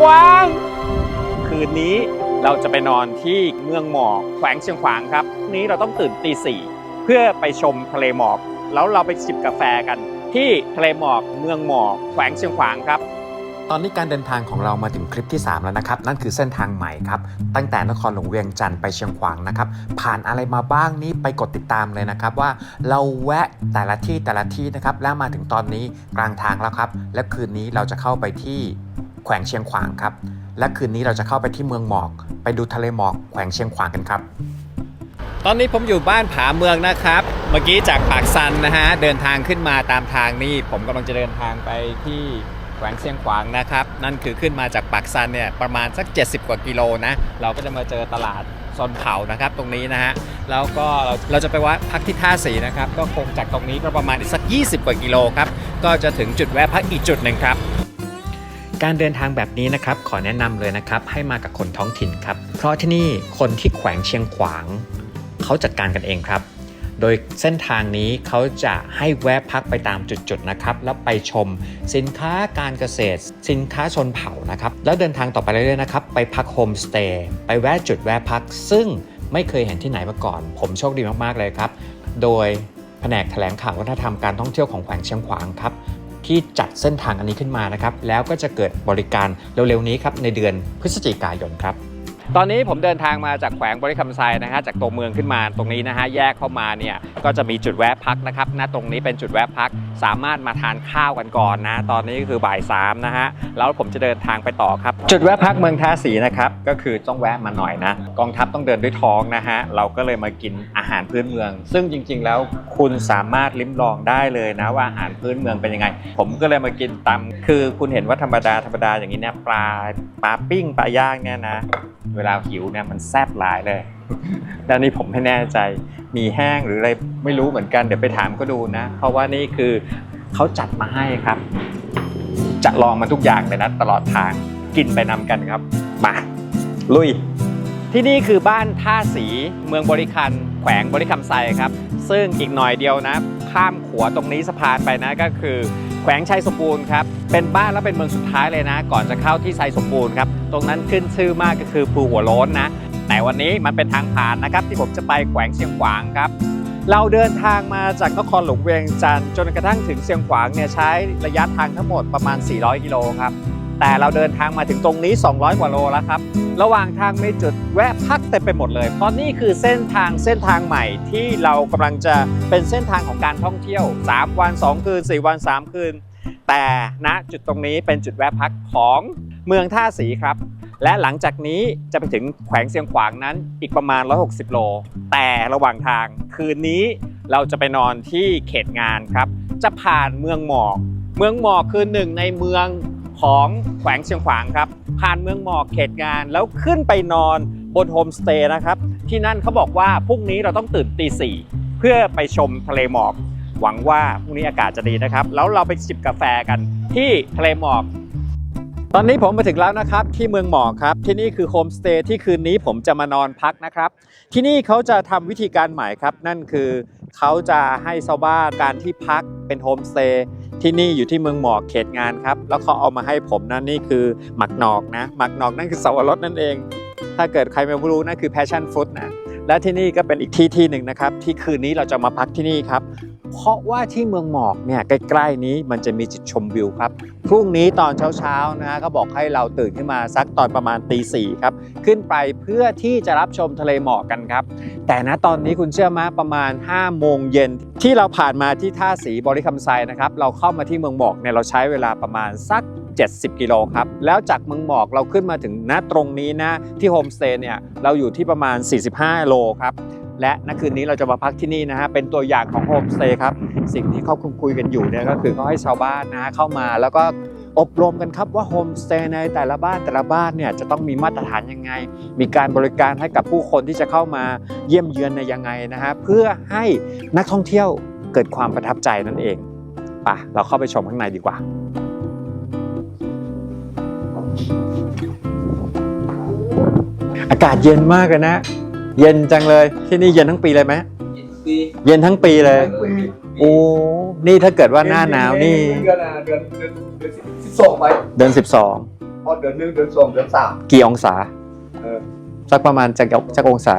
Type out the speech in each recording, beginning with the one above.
ขวาง คืนนี้เราจะไปนอนที่เมืองหมอกแขวงเชียงขวางครับพรุ่งนี้เราต้องตื่นตีสี่เพื่อไปชมทะเลหมอก แล้วเราไปจิบกาแฟกัน ที่ทะเลหมอกเมืองหมอกแขวงเชียงขวางครับตอนนี้การเดินทางของเรามาถึงคลิปที่ 3 แล้วนะครับ นั่นคือเส้นทางใหม่ครับ ตั้งแต่นครหลวงเวียงจันทร์ไปเชียงขวางนะครับ ผ่านอะไรมาบ้างนี่ไปกดติดตามเลยนะครับว่าเราแวะแต่ละที่แต่ละที่นะครับ แล้วมาถึงตอนนี้กลางทางแล้วครับ และคืนนี้เราจะเข้าไปที่แข วงเชียงขวางครับ และคืนนี้เราจะเข้าไปที่เมืองหมอก ไปดูทะเลหมอกแขวงเชียงขวางกันครับ ตอนนี้ผมอยู่บ้านผาเมืองนะครับ เมื่อกี้จากปากซันนะฮะเดินทางขึ้นมาตามทางนี่ผมกำลังจะเดินทางไปที่แขวงเชียงขวางนะครับ นั่นคือขึ้นมาจากปากซันเนี่ยประมาณสัก 70 กว่ากิโลนะเราก็จะมาเจอตลาดซนเขานะครับตรงนี้นะฮะแล้วก็เราเราจะไปวัดพักที่ท่าสีนะครับ ก็คงจากตรงนี้ก็ประมาณอีกสัก 20 กว่ากิโลครับ ก็จะถึงจุดแวะพักอีกจุดหนึ่งครับ การเดินทางแบบนี้นะครับขอแนะนำเลยนะครับให้มากับคนท้องถิ่นครับ เพราะที่นี่คนที่แขวงเชียงขวางเขาจัดการกันเองครับ โดยเส้นทางนี้เขาจะให้แวะพักไปตามจุดๆนะครับ แล้วไปชมสินค้าการเกษตร สินค้าชนเผ่านะครับ แล้วเดินทางต่อไปเรื่อยๆนะครับ ไปพักโฮมสเตย์ไปแวะจุดแวะพัก ซึ่งไม่เคยเห็นที่ไหนมาก่อน ผมโชคดีมากๆเลยครับ โดยแผนกแถลงข่าววัฒนธรรมการท่องเที่ยวของแขวงเชียงขวางครับ ที่จัดเส้นทางอันนี้ขึ้นมานะครับ แล้วก็จะเกิดบริการเร็วๆนี้ครับในเดือนพฤศจิกายนครับตอนนี้ผมเดินทางมาจากแขวงบริคำไซนะฮะจากตัวเมืองขึ้นมาตรงนี้นะฮะแยกเข้ามาเนี่ยก็จะมีจุดแวะพักนะครับณตรงนี้เป็นจุดแวะพักสามารถมาทานข้าวกันก่อนนะ ตอนนี้ก็คือบ่ายสามนะฮะ แล้วผมจะเดินทางไปต่อครับ จุดแวะพักเมืองท่าสีนะครับ ก็คือต้องแวะมาหน่อยนะ กองทัพต้องเดินด้วยท้องนะฮะ เราก็เลยมากินอาหารพื้นเมือง ซึ่งจริง ๆ แล้วคุณสามารถลิ้มลองได้เลยนะว่าอาหารพื้นเมืองเป็นยังไง ผมก็เลยมากินตำคือคุณเห็นว่าธรรมดาธรรมดาอย่างนี้เนี่ยปลาปลาปิ้งปลาย่างเนี่ยนะ เวลาหิวเนี่ยมันแซ่บหลายเลย แล้วนี่ผมไม่แน่ใจ มีแห้งหรืออะไรไม่รู้เหมือนกันเดี๋ยวไปถามก็ดูนะ เพราะว่านี่คือเขาจัดมาให้ครับ จะลองมาทุกอย่างเลยนะตลอดทางกินไปนำกันครับ มาลุย ที่นี่คือบ้านท่าสีเมืองบริคัน แขวงบริคำไซครับ ซึ่งอีกหน่อยเดียวนะ ข้ามขัวตรงนี้สะพานไปนะก็คือ แขวงชัยสมบูรณ์ครับ เป็นบ้านและเป็นเมืองสุดท้ายเลยนะ ก่อนจะเข้าที่ชัยสมบูรณ์ครับ ตรงนั้นขึ้นชื่อมากก็คือภูหัวโล้นนะ แต่วันนี้มันเป็นทางผ่านนะครับที่ผมจะไปแขวงเชียงขวางครับ เราเดินทางมาจากนครหลวงเวียงจันทร์จนกระทั่งถึงเชียงขวางเนี่ยใช้ระยะทางทั้งหมดประมาณ 400 กิโลครับแต่เราเดินทางมาถึงตรงนี้ 200 กว่าโลแล้วครับ ระหว่างทางมีจุดแวะพักเต็มไปหมดเลย เพราะนี่คือเส้นทางเส้นทางใหม่ที่เรากำลังจะเป็นเส้นทางของการท่องเที่ยว 3 วัน 2 คืน 4 วัน 3 คืน แต่ณจุดตรงนี้เป็นจุดแวะพักของเมืองท่าสีครับ และหลังจากนี้จะไปถึงแขวงเชียงขวางนั้นอีกประมาณ 160 โล แต่ระหว่างทางคืนนี้เราจะไปนอนที่เขตงานครับ จะผ่านเมืองหมอก เมืองหมอกคือหนึ่งในเมืองของแขวงเชียงขวางครับ ผ่านเมืองหมอกเขตงานแล้วขึ้นไปนอนบนโฮมสเตย์นะครับ ที่นั่นเขาบอกว่าพรุ่งนี้เราต้องตื่นตีสี่เพื่อไปชมทะเลหมอก หวังว่าพรุ่งนี้อากาศจะดีนะครับ แล้วเราไปจิบกาแฟกันที่ทะเลหมอก ตอนนี้ผมมาถึงแล้วนะครับที่เมืองหมอกครับ ที่นี่คือโฮมสเตย์ที่คืนนี้ผมจะมานอนพักนะครับ ที่นี่เขาจะทำวิธีการใหม่ครับ นั่นคือเขาจะให้ชาวบ้านการที่พักเป็นโฮมสเตย์ที่นี่อยู่ที่เมืองหมอกเขตงานครับ แล้วเขาเอามาให้ผมนั่นนี่คือหมักหนอกนะหมักหนอกนั่นคือสวรสนั่นเอง ถ้าเกิดใครไม่รู้นั่นคือ passion fruit นะและที่นี่ก็เป็นอีกที่ที่หนึ่งนะครับ ที่คืนนี้เราจะมาพักที่นี่ครับ เพราะว่าที่เมืองหมอกเนี่ยใกล้ๆนี้มันจะมีจุดชมวิวครับพรุ่งนี้ตอนเช้าๆนะฮะก็บอกให้เราตื่นขึ้นมาสักตอนประมาณตีสี่ครับขึ้นไปเพื่อที่จะรับชมทะเลหมอกกันครับ แต่นะตอนนี้คุณเชื่อไหมประมาณ5โมงเย็นที่เราผ่านมาที่ท่าสีบริคำไซนะครับเราเข้ามาที่เมืองหมอกเนี่ยเราใช้เวลาประมาณสัก 70 กิโลครับแล้วจากเมืองหมอกเราขึ้นมาถึงณตรงนี้นะที่โฮมสเตย์เนี่ยเราอยู่ที่ประมาณ 45 โลครับ และณคืนนี้เราจะมาพักที่นี่นะฮะเป็นตัวอย่างของโฮมสเตย์ครับสิ่งที่เขาคุยกันอยู่เนี่ยก็คือเขาให้ชาวบ้านนะฮะเข้ามาแล้วก็อบรมกันครับว่าโฮมสเตย์ในแต่ละบ้านแต่ละบ้านเนี่ยจะต้องมีมาตรฐานยังไง มีการบริการให้กับผู้คนที่จะเข้ามาเยี่ยมเยือนในยังไงนะฮะเพื่อให้นักท่องเที่ยวเกิดความประทับใจนั่นเองไปะเราเข้าไปชมข้างในดีกว่า อากาศเย็นมากเลยนะ เย็นจังเลย ที่นี่เย็นทั้งปีเลยไหมปีเย็นทั้งปีเลย โอ้ นี่ถ้าเกิดว่าหน้าหนาวนี่ เดือนอะเดือนเดือนเดือนสิบสองไปเดือนเพอเดือนหนึ่งเดือนสองเดือนสามกี่องศาเออสักประมาณจากจากองศา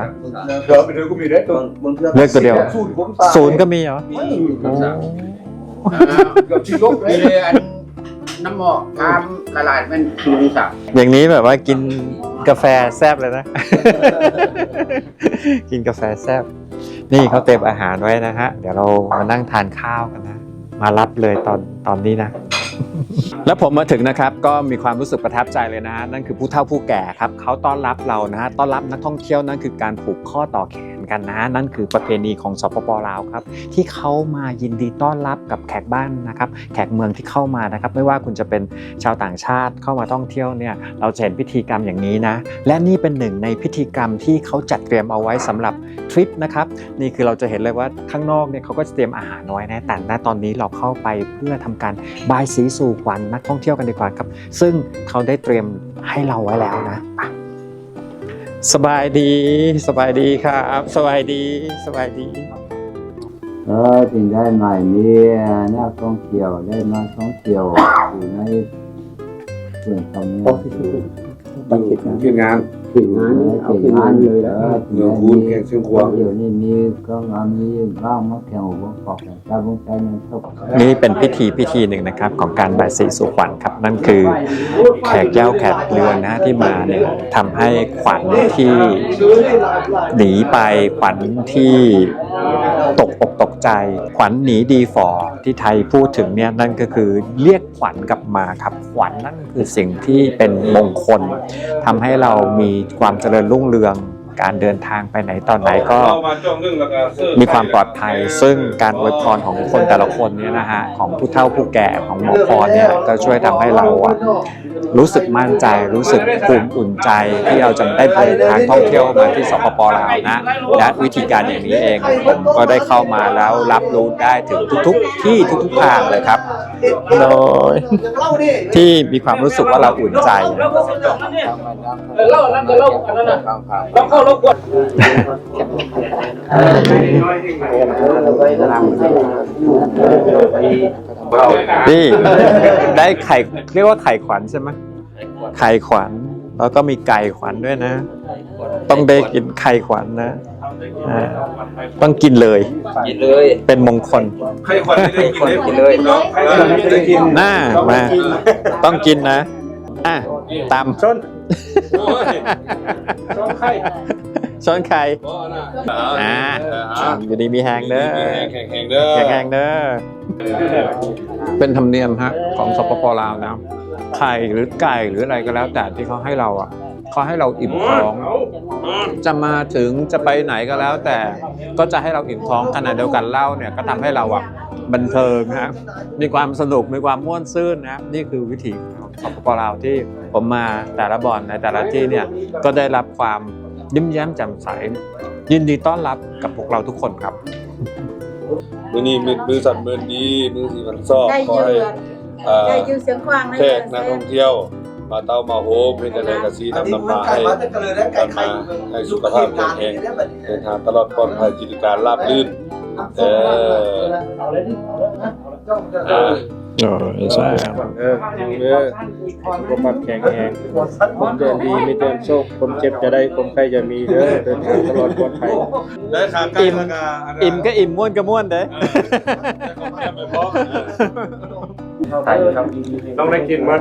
เดือนไปเดือนก็มีได้ตัวบางเทื่อเลือกตัวเดียวศูนย์ผมสามศูนย์ก็มีเหรอไม่โอ้เกือบชิลบเลมียเลยอั นน้ำหมอกตามตลาดมันสูงสักอย่างนี้แบบว่ากินกาแฟแซบเลยนะ กินกาแฟแซบนี่เขาเตรียมอาหารไว้นะฮะ เดี๋ยวเรามานั่งทานข้าวกันนะ มารับเลยตอนตอนนี้นะ แล้วผมมาถึงนะครับ ก็มีความรู้สึกประทับใจเลยนะฮะนั่นคือผู้เฒ่าผู้แก่ครับเขาต้อนรับเรานะฮะต้อนรับนักท่องเที่ยวนั่นคือการผูกข้อต่อแขนกันนะ นั่นคือประเพณีของสปปลาวครับที่เขามายินดีต้อนรับกับแขกบ้านนะครับ แขกเมืองที่เข้ามานะครับ ไม่ว่าคุณจะเป็นชาวต่างชาติเข้ามาท่องเที่ยวเนี่ยเราจะเห็นพิธีกรรมอย่างนี้นะ และนี่เป็นหนึ่งในพิธีกรรมที่เขาจัดเตรียมเอาไว้สำหรับทริปนะครับนี่คือเราจะเห็นเลยว่าข้างนอกเนี่ยเขาก็จะเตรียมอาหารเอาไว้นะแต่ณตอนนี้เราเข้าไปเพื่อทำการบายสีสู่ขวัญนักท่องเที่ยวกันดีกว่าครับ ซึ่งเขาได้เตรียมให้เราไว้แล้วนะ สบายดี สบายดีครับ สบายดี สบายดี เออจึงได้ใหม่มีนักท่องเที่ยวได้มาท่องเที่ยวอยู่ในส่วนตรงนี้ขึ้นงานถึงงาน เอาขึ้นงานเลยแล้วเมืองคูนแข่งเชียงควางเดี๋ยวนี้มีก็งานมีบ้างมาแข่งวงกอกแต่ตางใจมันตกนี่เป็นพิธีพิธีหนึ่งนะครับของการบายสีสู่ขวัญครับ นั่นคือแขกเหย้าแขกเรือนนะที่มาเนี่ยทำให้ขวัญที่หนีไปขวัญที่ตกอกตก ใจ ขวัญหนีดีฟอที่ไทยพูดถึงเนี่ยนั่นก็คือเรียกขวัญกลับมาครับ ขวัญนั่นคือสิ่งที่เป็นมงคลทำให้เรามีความเจริญรุ่งเรือง การเดินทางไปไหนตอนไหนก็มีความปลอดภัย ซึ่งการอวยพรของคนแต่ละคนเนี่ยนะฮะของผู้เฒ่าผู้แก่ของหมอพรเนี่ยก็ช่วยทำให้เราอะรู้สึกมั่นใจรู้สึกภูมิอุ่นใจที่เราจะได้เดินทางท่องเที่ยวมาที่สปปลาวนะและวิธีการอย่างนี้เองผมก็ได้เข้ามาแล้วรับรู้ได้ถึงทุก ๆ ที่ทุกๆทางเลยครับ โดยที่มีความรู้สึกว่าเราอุ่นใจ เล่านั่นก็เล่าอันนั้นน่ะเราเข้ารากดนี่ได้ไข่เรียกว่าไข่ขวัญใช่ไหมไข่ขวัญแล้วก็มีไก่ขวัญด้วยนะ ต้องได้กินไข่ขวัญนะ อ่าต้องกินเลย กินเลยเป็นมงคลใครขวัญได้กินได้กินเลยใครได้กินหน้ามา ต้องกินนะ อะตามชนช้อนไข่ช้อนไข่อ่าอยู่ดีมีแหงเด้อแข่งแข่งเด้อแข็งแรงเด้อเป็นธรรมเนียมฮะของสปปลาวนะไข่หรือไก่หรืออะไรก็แล้วแต่ที่เขาให้เราอะ เขาให้เราอิ่มท้อง จะมาถึงจะไปไหนก็แล้ว แต่ก็จะให้เราอิ่มท้องขณะเดียวกันเหล้าเนี่ยก็ทำให้เราอะบันเทิงฮะมีความสนุกมีความม่วนซื่นนะนี่คือวิถีของสปปลาวที่ผมมาแต่ละบ่อนในแต่ละที่เนี่ยก็ได้รับความยิ้มแย้มแจ่มใส ยินดีต้อนรับกับพวกเราทุกคนครับมือนี้มือมือสั่นมือดีมือสีมันซอกได้ขอยืให้นเอ่อได้ยืนเสียงควางนะแขกนักท่องเที่ยว มาเต้ามาโฮมเป็นอะไรกะซีนำนำมาให้นำมาให้สุขภาพแข็งแรงเดินทางตลอดปลอดภัยกิจการราบรื่น เออ เออเออใช่เออจริงเด้อสุขภาพแข็งแรงผมเดินดีไม่เดินโชคผมเจ็บจะได้ผมใครจะมีเด้อเดินทางตลอดปลอดภัย ได้ขาใกล้แล้วก็อิ่มก็อิ่มม่วนก็ม่วนเด้ต้อ งได้กินมั้ย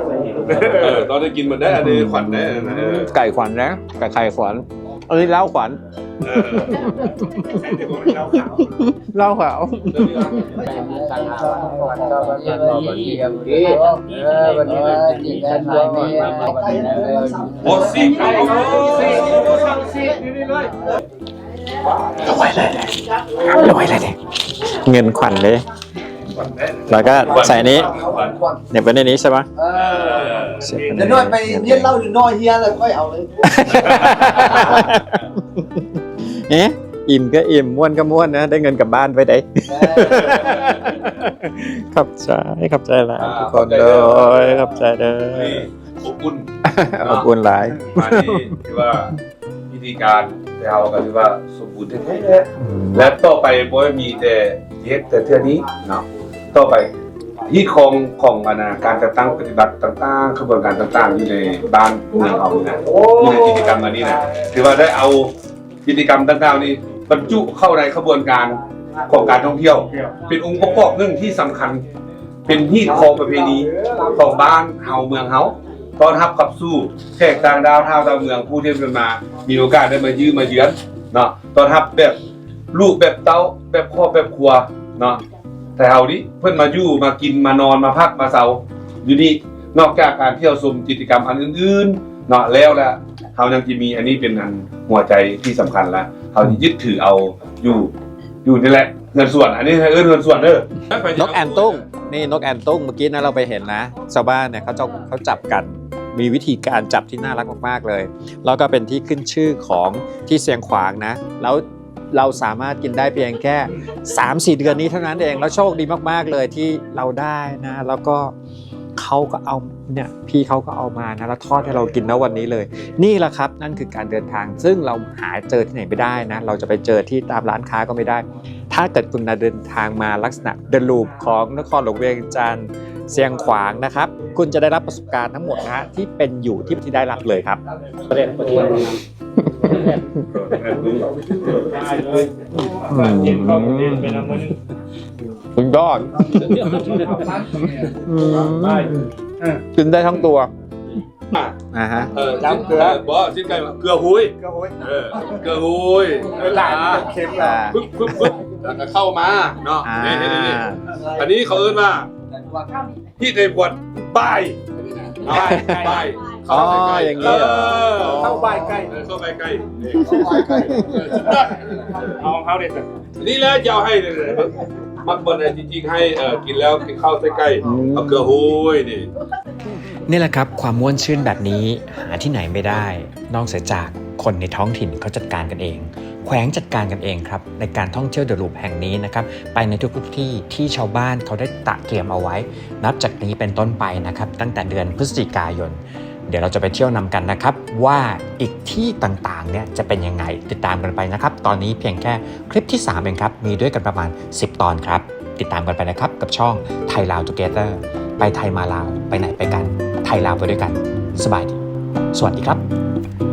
เออตอนได้กินมันได้อันนี้ขวัญได้เออไก่ขวัญนะไก่ไข่ขวัญอันนี้เหล้าขวัญเออเหล้าขาววันนี้จึงได้ใหม่มีโอ้สิเอาเอาเอารวยเลยรวยเลยเนี่ยเงินขวัญเลย แล้วก็ใส่นี้เหน็บไว้ในนี้ใช่ปะเสียบเดี๋ยวน้อยไปเรียนเล่าอยู่น้อยเฮียแล้วค่อยเอาเลย เอ๊ะอิ่มก็อิ่มม่วนก็ม่วนนะ ได้เงินกลับบ้านไปได้ ขอบใจขอบใจหลายทุกคนเลย ขอบใจเด้ออบอุ่นขอบคุณหลายมานี่ที่ว่าพิธีการเราก็ที่ว่าสมบูรณ์แท้ๆเลยและต่อไปบ่มีแต่เฮ็ดแต่เท่านี้เนาะ ต่อไปที่ของของอนาการจัดตั้งปฏิบัติต่างๆขบวนการต่างๆอยู่ในบ้านเมืองเรานี่นะอยู่ในกิจกรรมอันนี้นะถือว่าได้เอากิจกรรมต่างๆนี้บรรจุเข้าในขบวนการของการท่องเที่ยว เป็นองค์ประกอบหนึ่งที่สำคัญ เป็นที่คองประเพณีของบ้านเฮาเมืองเฮาต้อนรับขับสู้แขกต่างดาวท่าวดาวเมืองผู้ที่เดินมา มีโอกาสได้มายืมมาเยือนเนาะต้อนรับแบบลูกแบบเต้าแบบครอบแบบครัวเนาะ แต่เฮานี้เพิ่อนมาอยู่มากินมานอนมาพักมาเซาอยู่นี่นอกจากการเที่ยวชมกิจกรรมอันอื่นๆเนาะแล้วละเฮายังจะมีอันนี้เป็นอันหัวใจที่สำคัญละเฮาจะยึดถือเอาอยู่อยู่นี่แหละเงินส่วนอันนี้เอิ้นเงินส่วนเด้อนกแอนตุ้งนี่นกแอนตุ้งเมื่อกี้นะเราไปเห็นนะชาวบ้านเนี่ยเขาจะเขาจับกันมีวิธีการจับที่น่ารักมากๆเลย แล้วก็เป็นที่ขึ้นชื่อของที่เสียงขวางนะ แล้ว เราสามารถกินได้เพียงแค่ 3-4 เดือนนี้เท่านั้นเองแล้วโชคดีมากๆเลยที่เราได้นะแล้วก็เขาก็เอาเนี่ยพี่เขาก็เอามานะแล้วทอดให้เรากินนะวันนี้เลย นี่แหละครับนั่นคือการเดินทาง ซึ่งเราหาเจอที่ไหนไม่ได้นะ เราจะไปเจอที่ตามร้านค้าก็ไม่ได้ ถ้าเกิดคุณเดินทางมาลักษณะเดินลูปของนครหลวงเวียงจันทร์เสียงขวางนะครับ คุณจะได้รับประสบการณ์ทั้งหมดนะฮะที่เป็นอยู่ที่ที่ได้รับเลยครับประเด็นประเด็น คุณยอดกินได้ทั้งตัวอ่าฮะ เออจิ้มเกลือบ่จิ้มไก่เกลือหุยเกลือหุยเออเกลือหุยเวลาเค็มอ่าปึ๊บปึ๊บปึ๊บแล้วก็เข้ามาเนาะอ่า นี่นี่นี่อันนี้เขาเอิ้นว่าที่ในบวชบายบายบาย อ๋ออย่างนี้เหรอ เข้าบายใกล้เข้าบายใกล้เอาของเขาเด็ดนี่แหละจะเอาให้เลยมักบนเนี่ยจริงๆให้เออกินแล้วกินข้าวใใกล้ๆเอาเกลือหุยนี่ นี่แหละครับ ความม่วนชื่นแบบนี้หาที่ไหนไม่ได้ นอกเสียจากคนในท้องถิ่นเขาจัดการกันเอง แขวงจัดการกันเองครับ ในการท่องเที่ยวเดอะลูปแห่งนี้นะครับ ไปในทุกๆที่ที่ชาวบ้านเขาได้ตระเตรียมเอาไว้ นับจากนี้เป็นต้นไปนะครับ ตั้งแต่เดือนพฤศจิกายน เดี๋ยวเราจะไปเที่ยวนำกันนะครับ ว่าอีกที่ต่างๆเนี่ยจะเป็นยังไงติดตามกันไปนะครับ ตอนนี้เพียงแค่คลิปที่ 3 เองครับ มีด้วยกันประมาณ 10 ตอนครับ ติดตามกันไปนะครับกับช่องไทยลาวทูเกเตอร์ไปไทยมาลาวไปไหนไปกัน ไทยลาวไปด้วยกัน สบายดี สวัสดีครับ